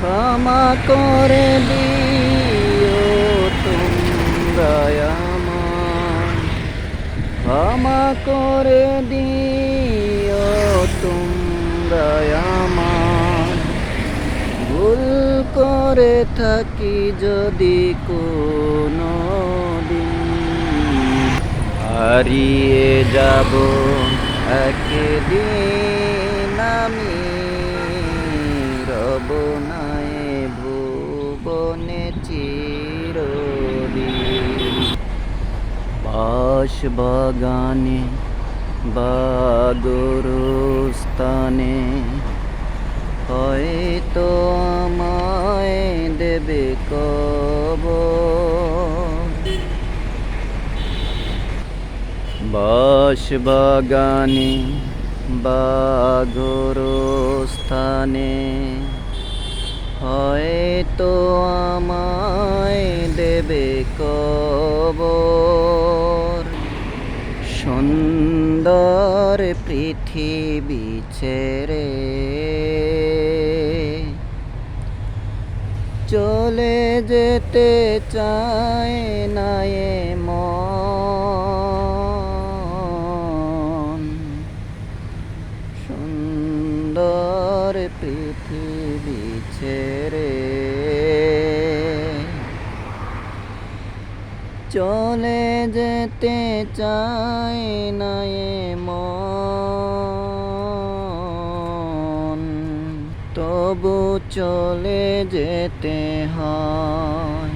ক্ষমা করে দিও তোমরা আমার ক্ষমা করে দিও তোমরা আমার ভুল করে থাকি যদি কোনো হারিয়ে যাব একদিন আমি রব নাই ভুবনে চিরদিন। বাস বাগানে বাগরস্থানে হয়তো আমায় দেবে কব বাস বাগানে বাগরস্থানে হয়তো আমায় দেবে কবর। সুন্দর পৃথিবী ছেড়ে চলে যেতে চায় না এ মন সুন্দর পৃথিবী ছেড়ে। চলে যেতে চাই না মন তবু চলে যেতে হয়।